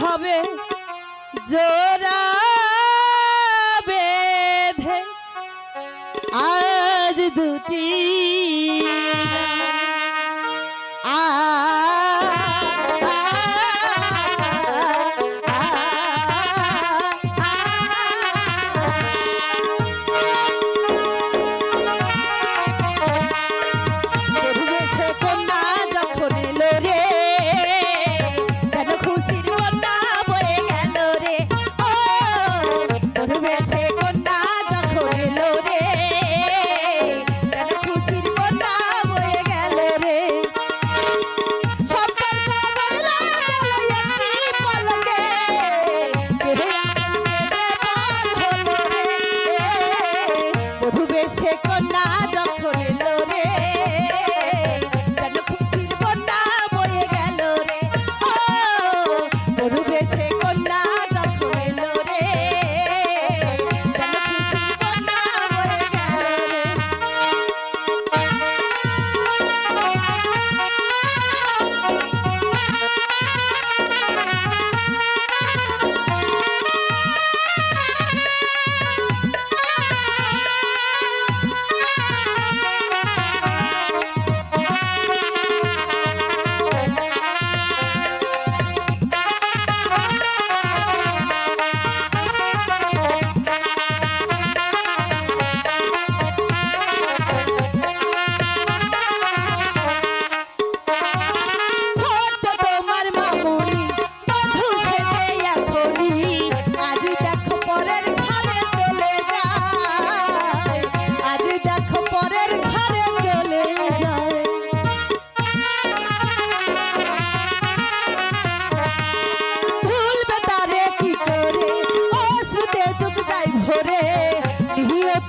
হবে। জোরা বেঁধে আজ দুটি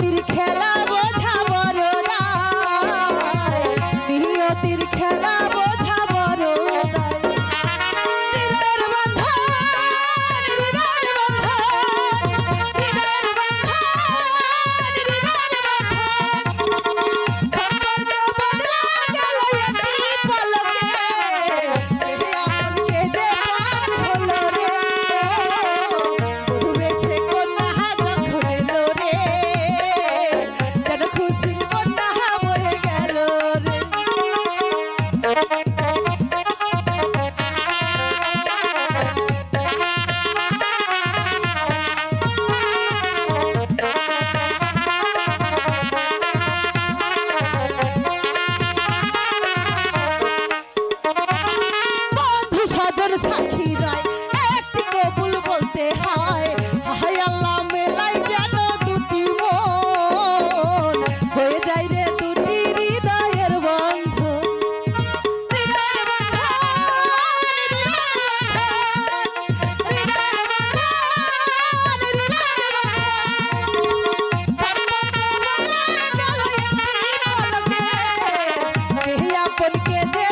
फिर কোনকে যে